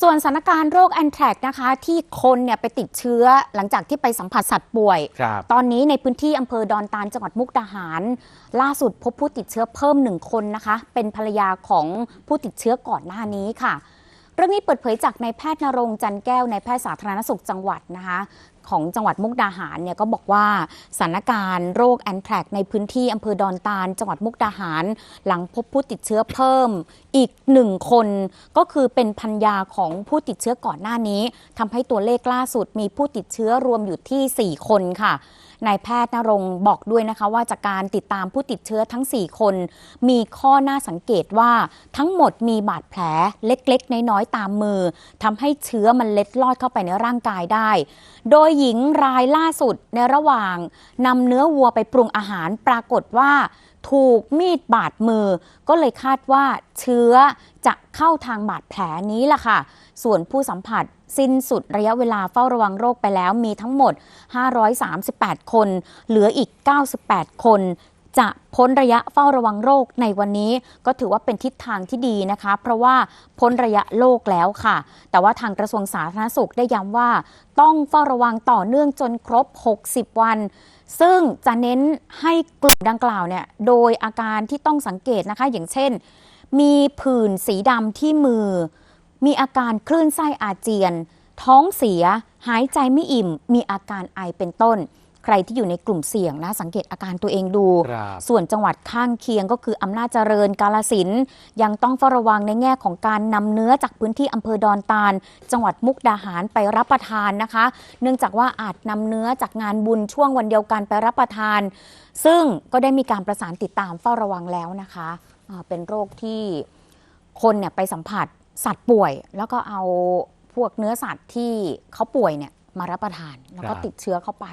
ส่วนสถานการณ์โรคแอนแทรกนะคะที่คนเนี่ยไปติดเชื้อหลังจากที่ไปสัมผัสสัตว์ป่วยครับตอนนี้ในพื้นที่อำเภอดอนตาลจังหวัดมุกดาหาร ล่าสุดพบผู้ติดเชื้อเพิ่มหนึ่งคนนะคะ เป็นภรรยาของผู้ติดเชื้อก่อนหน้านี้ค่ะ เรื่องนี้เปิดเผยจากนายแพทย์นรงจันแก้วนายแพทย์สาธารณสุขจังหวัดนะคะของจังหวัดมุกดาหารเนี่ยก็บอกว่าสถานการณ์โรคแอนแทรกในพื้นที่อำเภอดอนตาล จังหวัดมุกดาหาร หลังพบผู้ติดเชื้อเพิ่มอีกหนึ่งคน ก็คือเป็นพันยาของผู้ติดเชื้อก่อนหน้านี้ทำให้ตัวเลขล่าสุดมีผู้ติดเชื้อรวมอยู่ที่ 4 คนค่ะ นายแพทย์นรงบอกด้วยนะคะว่าจากการติดตามผู้ติดเชื้อทั้ง 4 คน มีข้อน่าสังเกตว่าทั้งหมดมีบาดแผลเล็กๆ น้อยๆ ตามมือทำให้เชื้อมันเล็ดลอดเข้าไปในร่างกายได้ โดยหญิงรายล่าสุดในระหว่างนำเนื้อวัวไปปรุงอาหารปรากฏว่า ถูกมีดบาดมือ ก็เลยคาดว่าเชื้อจะเข้าทางบาดแผลนี้ล่ะค่ะ ส่วนผู้สัมผัสสิ้นสุดระยะเวลาเฝ้าระวังโรคไปแล้วมีทั้งหมด 538 คน เหลืออีก 98 คน จะพ้นระยะเฝ้าระวังโรคในวันนี้ก็ถือว่าเป็นทิศทางที่ดีนะคะ เพราะว่าพ้นระยะโรคแล้วค่ะ แต่ว่าทางกระทรวงสาธารณสุขได้ย้ำว่า ต้องเฝ้าระวังต่อเนื่องจนครบ 60 วัน ซึ่งจะเน้นให้กลุ่มดังกล่าวเนี่ยโดยอาการที่ต้องสังเกตนะคะ อย่างเช่น มีผื่นสีดำที่มือ มีอาการคลื่นไส้อาเจียน ท้องเสีย หายใจไม่อิ่ม มีอาการไอเป็นต้น ใครที่อยู่ในกลุ่มเสี่ยงนะสังเกตอาการตัวเองดูครับส่วนจังหวัดข้างเคียงก็คืออำนาจเจริญกาลสินธุ์ยังต้องเฝ้าระวังในแง่ของการนำเนื้อจากพื้นที่อำเภอดอนตาล จังหวัดมุกดาหารไปรับประทานนะคะ เนื่องจากว่าอาจนำเนื้อจากงานบุญช่วงวันเดียวกันไปรับประทาน ซึ่งก็ได้มีการประสานติดตามเฝ้าระวังแล้วนะคะอ่าเป็นโรคที่คนเนี่ยไปสัมผัสสัตว์ป่วย แล้วก็เอาพวกเนื้อสัตว์ที่เขาป่วยเนี่ยมารับประทาน แล้วก็ครับติดเชื้อเข้าไป